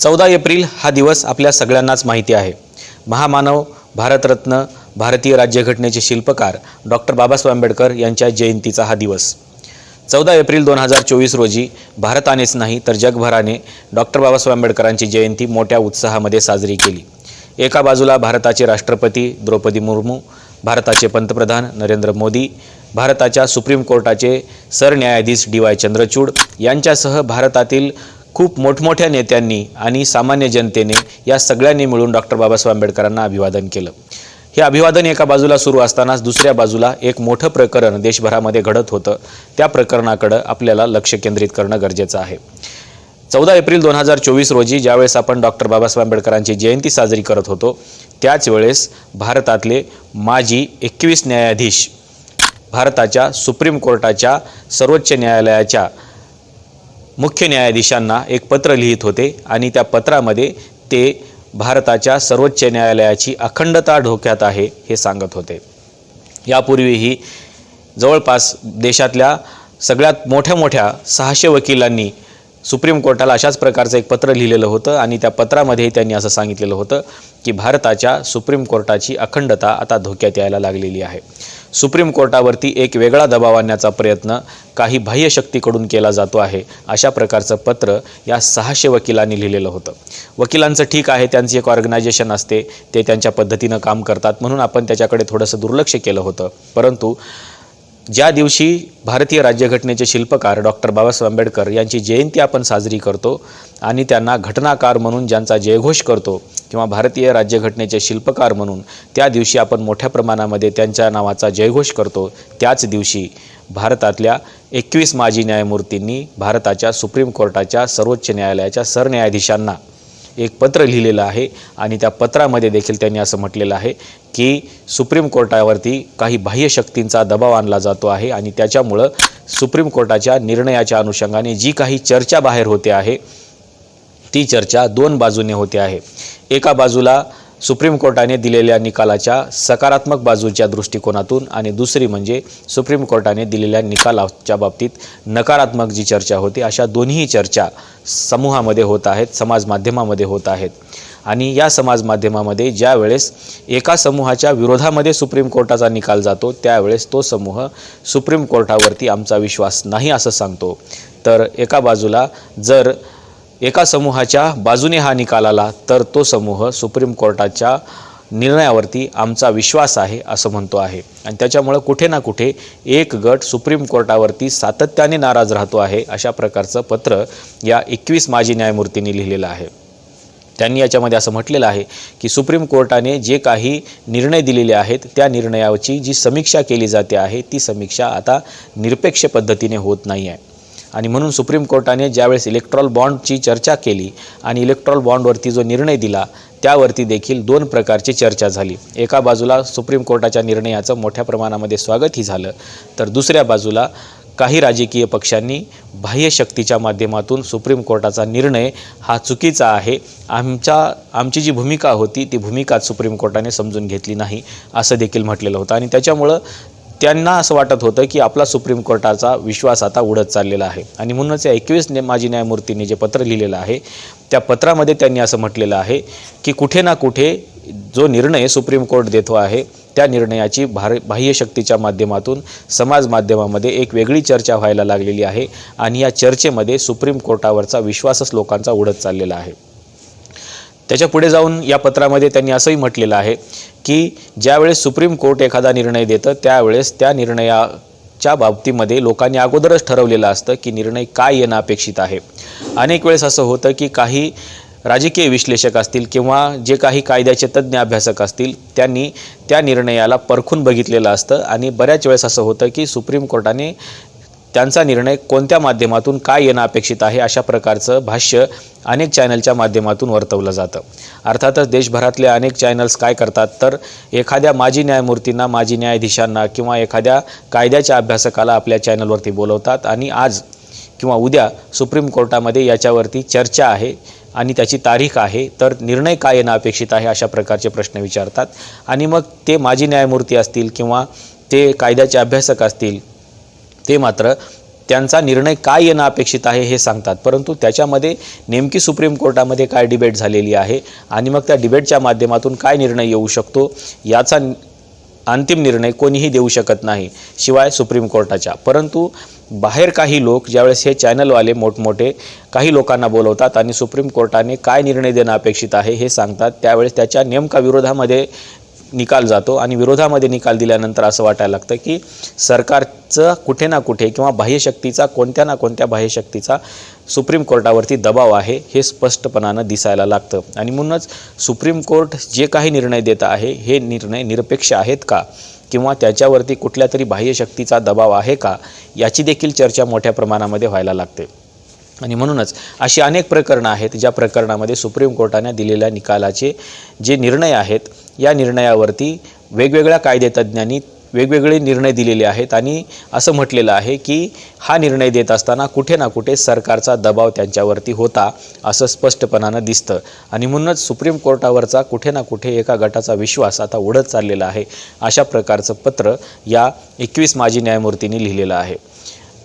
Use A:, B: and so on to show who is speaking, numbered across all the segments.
A: चौदा एप्रिल हा दिवस आपल्या सगळ्यांनाच माहिती आहे. महामानव भारतरत्न भारतीय राज्यघटनेचे शिल्पकार डॉक्टर बाबासाहेब आंबेडकर यांच्या जयंतीचा हा दिवस. चौदा एप्रिल दोन हजार चोवीस रोजी भारतानेच नाही तर जगभराने डॉक्टर बाबासाहेब आंबेडकरांची जयंती मोठ्या उत्साहामध्ये साजरी केली. एका बाजूला भारताचे राष्ट्रपती द्रौपदी मुर्मू भारताचे पंतप्रधान नरेंद्र मोदी भारताच्या सुप्रीम कोर्टाचे सरन्यायाधीश डी वाय चंद्रचूड यांच्यासह भारतातील खूप मोठमोठ्या नेत्यांनी आणि सामान्य जनतेने या सगळ्यांनी मिळून डॉक्टर बाबासाहेब आंबेडकरांना अभिवादन केलं. हे अभिवादन एका बाजूला सुरू असतानाच दुसऱ्या बाजूला एक मोठं प्रकरण देशभरामध्ये घडत होतं. त्या प्रकरणाकडं आपल्याला लक्ष केंद्रित करणं गरजेचं आहे. चौदा एप्रिल दोन हजार चोवीस रोजी ज्यावेळेस आपण डॉक्टर बाबासाहेब आंबेडकरांची जयंती साजरी करत होतो त्याच वेळेस भारतातले माजी एकवीस न्यायाधीश भारताच्या सुप्रीम कोर्टाच्या सर्वोच्च न्यायालयाच्या मुख्य न्यायाधीशांना एक पत्र लिहित होते आणि त्या पत्रामध्ये ते भारताच्या सर्वोच्च न्यायालयाची अखंडता धोक्यात आहे हे सांगत होते. यापूर्वीही जवळपास देशातल्या सगळ्यात मोठ्या मोठ्या सहाशे वकिलांनी सुप्रीम कोर्टाला अशाच प्रकारचं एक पत्र लिहिलेलं होतं आणि त्या पत्रामध्ये त्यांनी असं सांगितलेलं होतं की भारताच्या सुप्रीम कोर्टाची अखंडता आता धोक्यात यायला लागलेली आहे. सुप्रीम कोर्टावरती एक वेगळा दबाव आणण्याचा प्रयत्न काही बाह्य शक्तीकडून केला जातो आहे अशा प्रकारचं पत्र या सहाशे वकिलांनी लिहिलेलं होतं. वकिलांचं ठीक आहे त्यांची एक ऑर्गनायझेशन असते ते त्यांच्या पद्धतीनं काम करतात म्हणून आपण त्याच्याकडे थोडंसं दुर्लक्ष केलं होतं. परंतु ज्या दिवशी भारतीय राज्यघटनेचे शिल्पकार डॉक्टर बाबासाहेब आंबेडकर यांची जयंती आपण साजरी करतो आणि त्यांना घटनाकार म्हणून ज्यांचा जयघोष करतो किंवा भारतीय राज्यघटनेचे शिल्पकार म्हणून त्या दिवशी आपण मोठ्या प्रमाणामध्ये त्यांच्या नावाचा जयघोष करतो त्याच दिवशी भारतातल्या एकवीस माजी न्यायमूर्तींनी भारताच्या सुप्रीम कोर्टाच्या सर्वोच्च न्यायालयाच्या सरन्यायाधीशांना एक पत्र लिहिलेलं आहे आणि त्या पत्रामध्ये देखील त्यांनी असं म्हटलेलं आहे की सुप्रीम कोर्टावरती काही बाह्य शक्तींचा दबाव आणला जातो आहे आणि त्याच्यामुळं सुप्रीम कोर्टाच्या निर्णयाच्या अनुषंगाने जी काही चर्चा बाहेर होते आहे ती चर्चा दोन बाजूने होते आहे. एका बाजूला सुप्रीम कोर्टाने दिलेल्या निकालाच्या सकारात्मक बाजूच्या दृष्टिकोनातून आणि दुसरी म्हणजे सुप्रीम कोर्टाने दिलेल्या निकालाच्या बाबतीत नकारात्मक जी चर्चा होती अशा दोन्ही चर्चा समूहामध्ये होत आहेत समाज माध्यमामध्ये होत आहेत. आणि या समाज माध्यमामध्ये ज्या वेळेस एका समूहाच्या विरोधामध्ये सुप्रीम कोर्टाचा निकाल जातो त्यावेळेस तो समूह सुप्रीम कोर्टावरती आमचा विश्वास नाही असं सांगतो. तर एका बाजूला जर एका समूहाच्या बाजूने हा निकाल आला तर तो समूह सुप्रीम कोर्टाच्या निर्णयावरती आमचा विश्वास आहे असं म्हणतो आहे. आणि त्याच्यामुळं कुठे ना कुठे एक गट सुप्रीम कोर्टावरती सातत्याने नाराज राहतो आहे अशा प्रकारचं पत्र या एकवीस माजी न्यायमूर्तींनी लिहिलेलं आहे. त्यांनी याच्यामध्ये असं म्हटलेलं आहे की सुप्रीम कोर्टाने जे काही निर्णय दिलेले आहेत त्या निर्णयाची जी समीक्षा केली जाते आहे ती समीक्षा आता निरपेक्ष पद्धतीने होत नाही आहे. आणि म्हणून सुप्रीम कोर्टाने ज्यावेळेस इलेक्ट्रॉल बॉन्डची चर्चा केली आणि इलेक्ट्रॉल बॉन्डवरती जो निर्णय दिला त्यावरती देखील दोन प्रकारची चर्चा झाली. एका बाजूला सुप्रीम कोर्टाच्या निर्णयाचं मोठ्या प्रमाणामध्ये स्वागतही झालं तर दुसऱ्या बाजूला काही राजकीय पक्षांनी बाह्य शक्तीच्या माध्यमातून सुप्रीम कोर्टाचा निर्णय हा चुकीचा आहे आमच्या आमची जी भूमिका होती ती भूमिका सुप्रीम कोर्टाने समजून घेतली नाही असं देखील म्हटलेलं होतं. आणि त्याच्यामुळं त्यांना असं वाटत होतं की आपला सुप्रीम कोर्टाचा विश्वास आता उडत चाललेला आहे. आणि म्हणूनच या एकवीस ने माजी न्यायमूर्तींनी जे पत्र लिहिलेलं आहे त्या पत्रामध्ये त्यांनी असं म्हटलेलं आहे की कुठे ना कुठे जो निर्णय सुप्रीम कोर्ट देतो आहे त्या निर्णयाची भार बाह्य शक्तीच्या माध्यमातून समाज माध्यमामध्ये एक वेगळी चर्चा व्हायला लागलेली आहे आणि या चर्चेमध्ये सुप्रीम कोर्टावरचा विश्वासच लोकांचा उडत चाललेला आहे. त्याच्या पुढे जाऊन या पत्रामध्ये त्यांनी असंही म्हटलेलं आहे की ज्यावेळेस सुप्रीम कोर्ट एखादा निर्णय देतं त्यावेळेस त्या निर्णयाच्या बाबतीमध्ये लोकांनी अगोदरच ठरवलेलं असतं की निर्णय काय येणं अपेक्षित आहे. अनेक वेळेस असं होतं की काही राजकीय विश्लेषक असतील किंवा जे काही कायद्याचे तज्ज्ञ अभ्यासक असतील त्यांनी त्या निर्णयाला परखून बघितलेलं असतं आणि बऱ्याच वेळेस असं होतं की सुप्रीम कोर्टाने त्यांचा निर्णय कोणत्या माध्यमातून काय येणं अपेक्षित आहे अशा प्रकारचं भाष्य अनेक चॅनलच्या माध्यमातून वर्तवलं जातं. अर्थातच देशभरातले अनेक चॅनल्स काय करतात तर एखाद्या माजी न्यायमूर्तींना माजी न्यायाधीशांना किंवा एखाद्या कायद्याच्या अभ्यासकाला आपल्या चॅनलवरती बोलवतात आणि आज किंवा उद्या सुप्रीम कोर्टामध्ये याच्यावरती चर्चा आहे आणि त्याची तारीख आहे तर निर्णय काय येणं अपेक्षित आहे अशा प्रकारचे प्रश्न विचारतात. आणि मग ते माजी न्यायमूर्ती असतील किंवा ते कायद्याचे अभ्यासक असतील ते मात्र त्यांचा निर्णय काय येणं अपेक्षित आहे हे सांगतात. परंतु त्याच्यामध्ये नेमकी सुप्रीम कोर्टामध्ये काय डिबेट झालेली आहे आणि मग त्या डिबेटच्या माध्यमातून काय निर्णय येऊ शकतो याचा अंतिम निर्णय कोणीही देऊ शकत नाही शिवाय सुप्रीम कोर्टाच्या. परंतु बाहेर काही लोक ज्यावेळेस हे चॅनलवाले मोठमोठे काही लोकांना बोलवतात आणि सुप्रीम कोर्टाने काय निर्णय देणं अपेक्षित आहे हे सांगतात त्यावेळेस त्याच्या नेमका विरोधामध्ये निकाल जातो आणि विरोधामध्ये निकाल दिल्यानंतर असं वाटायला लागतं की सरकारचं कुठे ना कुठे किंवा बाह्यशक्तीचा कोणत्या ना कोणत्या बाह्यशक्तीचा सुप्रीम कोर्टावरती दबाव आहे हे स्पष्टपणानं दिसायला लागतं. आणि म्हणूनच सुप्रीम कोर्ट जे काही निर्णय देत आहे हे निर्णय निरपेक्ष आहेत का? किंवा त्याच्यावरती कुठल्या तरी बाह्यशक्तीचा दबाव आहे का? याची देखील चर्चा मोठ्या प्रमाणामध्ये व्हायला लागते. आणि म्हणूनच अशी अनेक प्रकरणं आहेत ज्या प्रकरणामध्ये सुप्रीम कोर्टाने दिलेल्या निकालाचे जे निर्णय आहेत या निर्णयावरती वेगवेगळ्या कायदेतज्ञांनी वेगवेगळे निर्णय दिलेले आहेत आणि असं म्हटलेलं आहे की हा निर्णय देत असताना कुठे ना कुठे सरकारचा दबाव त्यांच्यावरती होता असं स्पष्टपणानं दिसतं. आणि म्हणूनच सुप्रीम कोर्टावरचा कुठे ना कुठे एका गटाचा विश्वास आता उडत चाललेला आहे अशा प्रकारचं पत्र या एकवीस माजी न्यायमूर्तींनी लिहिलेलं आहे.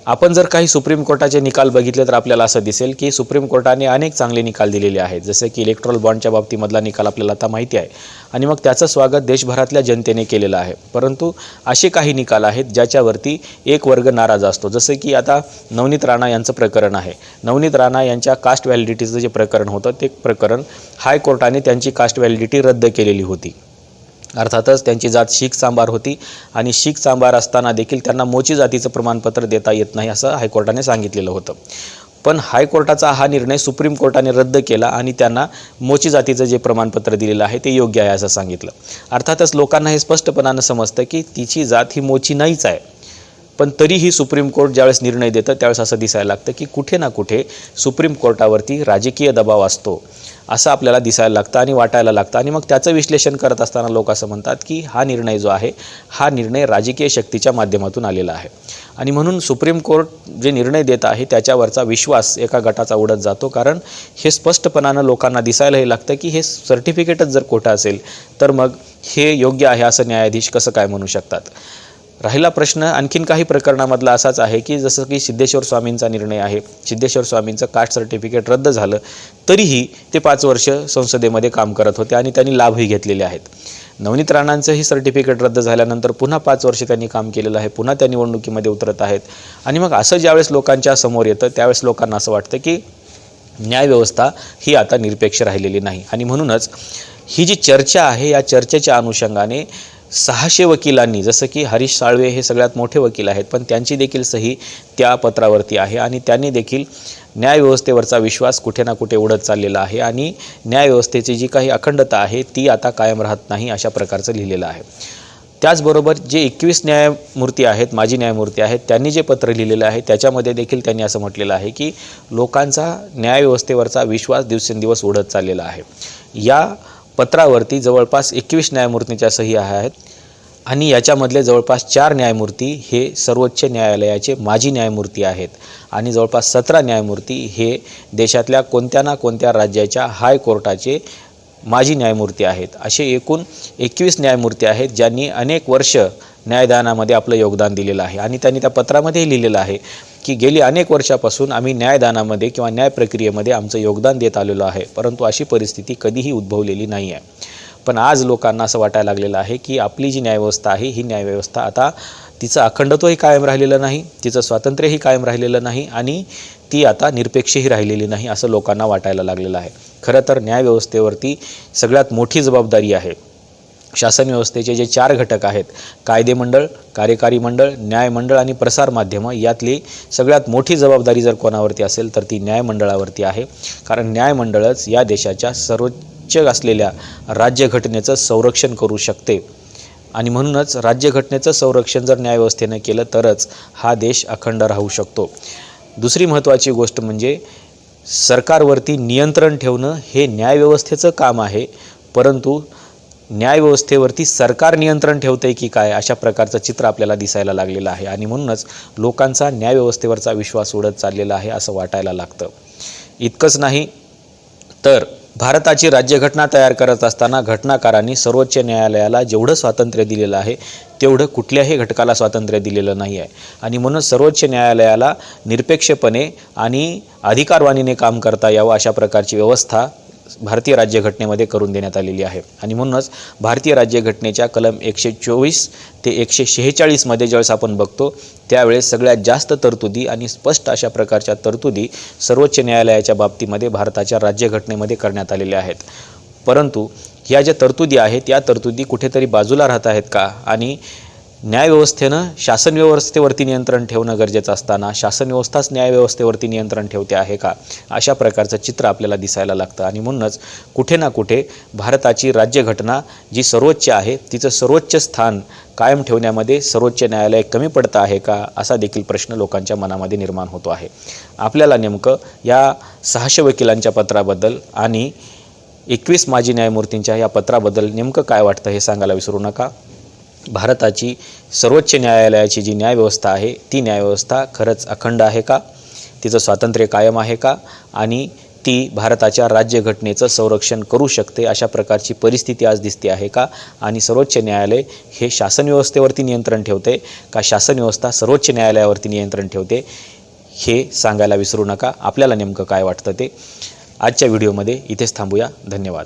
A: आपण जर काही सुप्रीम कोर्टाचे निकाल बघितले तर आपल्याला असं दिसेल की सुप्रीम कोर्टाने अनेक चांगले निकाल दिलेले आहेत. जसे की इलेक्ट्रॉल बॉन्डच्या बाबतीमधला निकाल आपल्याला आता माहिती आहे. आणि मग त्याचं स्वागत देशभरातल्या जनतेने केलेलं आहे. परंतु असे काही निकाल आहेत ज्याच्यावरती एक वर्ग नाराज असतो. जसं की आता नवनीत राणा यांचं प्रकरण आहे. नवनीत राणा यांच्या कास्ट व्हॅलिडिटीचं जे प्रकरण होतं ते प्रकरण हायकोर्टाने त्यांची कास्ट व्हॅलिडिटी रद्द केलेली होती. अर्थातच त्यांची जात शीख सांबार होती आणि शीख सांबार असताना देखील त्यांना मोची जातीचं प्रमाणपत्र देता येत नाही असं हायकोर्टाने सांगितलेलं होतं. पण हायकोर्टाचा हा निर्णय सुप्रीम कोर्टाने रद्द केला आणि त्यांना मोची जातीचं जे प्रमाणपत्र दिलेलं आहे ते योग्य आहे असं सांगितलं. अर्थातच लोकांना हे स्पष्टपणानं समजतं की तिची जात ही मोची नाहीच आहे. पण तरीही सुप्रीम कोर्ट ज्यावेळेस निर्णय देतं त्यावेळेस असं दिसायला लागतं की कुठे ना कुठे सुप्रीम कोर्टावरती राजकीय दबाव असतो. असं आपल्याला दिसायला लागतं आणि वाटायला लागतं. आणि मग त्याचं विश्लेषण करत असताना लोक असं म्हणतात की हा निर्णय जो आहे हा निर्णय राजकीय शक्तीच्या माध्यमातून आलेला आहे. आणि म्हणून सुप्रीम कोर्ट जे निर्णय देत आहे त्याच्यावरचा विश्वास एका गटाचा उडत जातो. कारण हे स्पष्टपणानं लोकांना दिसायलाही लागतं की हे सर्टिफिकेटच जर खोटं असेल तर मग हे योग्य आहे असं न्यायाधीश कसं काय म्हणू शकतात? राहिला प्रश्न आणखीन काही प्रकरणामधला असाच आहे की जसं की सिद्धेश्वर स्वामींचा निर्णय आहे. सिद्धेश्वर स्वामींचं कास्ट सर्टिफिकेट रद्द झालं तरीही ते पाच वर्ष संसदेमध्ये काम करत होते आणि त्यांनी लाभही घेतलेले आहेत. नवनीत राणांचंही सर्टिफिकेट रद्द झाल्यानंतर पुन्हा पाच वर्ष त्यांनी काम केलेलं आहे पुन्हा त्या निवडणुकीमध्ये उतरत आहेत. आणि मग असं ज्यावेळेस लोकांच्या समोर येतं त्यावेळेस लोकांना असं वाटतं की न्यायव्यवस्था ही आता निरपेक्ष राहिलेली नाही. आणि म्हणूनच ही जी चर्चा आहे या चर्चेच्या अनुषंगाने सहाशे वकिलांनी जसं की हरीश साळवे हे सगळ्यात मोठे वकील आहेत पण त्यांची देखील सही त्या पत्रावरती आहे आणि त्यांनी देखील न्यायव्यवस्थेवरचा विश्वास कुठे ना कुठे उडत चाललेला आहे आणि न्यायव्यवस्थेची जी काही अखंडता आहे ती आता कायम राहत नाही अशा प्रकारचं लिहिलेलं आहे. त्याचबरोबर जे एकवीस न्यायमूर्ती आहेत माजी न्यायमूर्ती आहेत त्यांनी जे पत्र लिहिलेलं आहे त्याच्यामध्ये देखील त्यांनी असं म्हटलेलं आहे की लोकांचा न्यायव्यवस्थेवरचा विश्वास दिवसेंदिवस उडत चाललेला आहे. या पत्रावरती जवळपास एकवीस न्यायमूर्तींच्या सही आहेत. आणि याच्यामधले जवळपास चार न्यायमूर्ती हे सर्वोच्च न्यायालयाचे माजी न्यायमूर्ती आहेत. आणि जवळपास सतरा न्यायमूर्ती हे देशातल्या कोणत्या ना कोणत्या राज्याच्या हायकोर्टाचे माजी न्यायमूर्ती आहेत. असे एकूण एकवीस न्यायमूर्ती आहेत ज्यांनी अनेक वर्ष न्यायदानामध्ये आपलं योगदान दिलेलं आहे. आणि त्यांनी त्या पत्रामध्येही लिहिलेलं आहे. की गेली अनेक वर्षापासून आम्ही न्यायदानामध्ये किंवा न्याय प्रक्रियेमध्ये आमचं योगदान देत आलेलो आहे परंतु अशी परिस्थिती कधीही उद्भवलेली नाही आहे पण आज लोकांना असं वाटायला लागलेलं आहे की आपली जी न्यायव्यवस्था आहे ही न्यायव्यवस्था आता तिचं अखंडत्वही कायम राहिलेलं नाही तिचं स्वातंत्र्यही कायम राहिलेलं नाही आणि ती आता निरपेक्षही राहिलेली नाही असं लोकांना वाटायला लागलेलं आहे. खरं तर न्यायव्यवस्थेवरती सगळ्यात मोठी जबाबदारी आहे. शासन व्यवस्थेचे जे चार घटक आहेत कायदे मंडळ कार्यकारी मंडळ न्यायमंडळ आणि प्रसार माध्यमं यातली सगळ्यात मोठी जबाबदारी जर कोणावरती असेल तर ती न्यायमंडळावरती आहे. कारण न्यायमंडळच या देशाच्या सर्वोच्च असलेल्या राज्यघटनेचं संरक्षण करू शकते. आणि म्हणूनच राज्यघटनेचं संरक्षण जर न्यायव्यवस्थेनं केलं तरच हा देश अखंड राहू शकतो. दुसरी महत्त्वाची गोष्ट म्हणजे सरकारवरती नियंत्रण ठेवणं हे न्यायव्यवस्थेचं काम आहे परंतु न्यायव्यवस्थेवरती सरकार नियंत्रण ठेवते की काय अशा प्रकारचं चित्र आपल्याला दिसायला लागलेलं आहे. आणि म्हणूनच लोकांचा न्यायव्यवस्थेवरचा विश्वास उडत चाललेला आहे असं वाटायला लागतं. इतकंच नाही तर भारताची राज्यघटना तयार करत असताना घटनाकारांनी सर्वोच्च न्यायालयाला जेवढं स्वातंत्र्य दिलेलं आहे तेवढं कुठल्याही घटकाला स्वातंत्र्य दिलेलं नाही आहे आणि म्हणून सर्वोच्च न्यायालयाला निरपेक्षपणे आणि अधिकारवाणीने काम करता यावं अशा प्रकारची व्यवस्था भारतीय राज्यघटनेमध्ये करून देण्यात आलेली आहे. आणि म्हणूनच भारतीय राज्यघटनेच्या कलम एकशे चोवीस ते एकशे शेहेचाळीसमध्ये ज्यावेळेस आपण बघतो त्यावेळेस सगळ्यात जास्त तरतुदी आणि स्पष्ट अशा प्रकारच्या तरतुदी सर्वोच्च न्यायालयाच्या बाबतीमध्ये भारताच्या राज्यघटनेमध्ये करण्यात आलेल्या आहेत. परंतु ह्या ज्या तरतुदी आहेत या तरतुदी कुठेतरी बाजूला राहत आहेत का? आणि न्यायव्यवस्थेनं शासन व्यवस्थेवरती नियंत्रण ठेवणं गरजेचं असताना शासन व्यवस्थाच न्यायव्यवस्थेवरती नियंत्रण ठेवते आहे का? अशा प्रकारचं चित्र आपल्याला दिसायला लागतं. आणि म्हणूनच कुठे ना कुठे भारताची राज्यघटना जी सर्वोच्च आहे तिचं सर्वोच्च स्थान कायम ठेवण्यामध्ये सर्वोच्च न्यायालय कमी पडतं आहे का? असा देखील प्रश्न लोकांच्या मनामध्ये निर्माण होतो आहे. आपल्याला नेमकं या सहाशे वकिलांच्या पत्राबद्दल आणि एकवीस माजी न्यायमूर्तींच्या या पत्राबद्दल नेमकं काय वाटतं हे सांगायला विसरू नका. भारताची सर्वोच्च न्यायालयाची जी न्यायव्यवस्था आहे ती न्यायव्यवस्था खरंच अखंड आहे का? तिचं स्वातंत्र्य कायम आहे का? आणि ती भारताच्या राज्यघटनेचं संरक्षण करू शकते अशा प्रकारची परिस्थिती आज दिसते आहे का? आणि सर्वोच्च न्यायालय हे शासन व्यवस्थेवरती नियंत्रण ठेवते का शासन व्यवस्था सर्वोच्च न्यायालयावरती नियंत्रण ठेवते? हे सांगायला विसरू नका. आपल्याला नेमकं काय वाटतं ते? आजच्या व्हिडिओमध्ये इथेच थांबूया. धन्यवाद.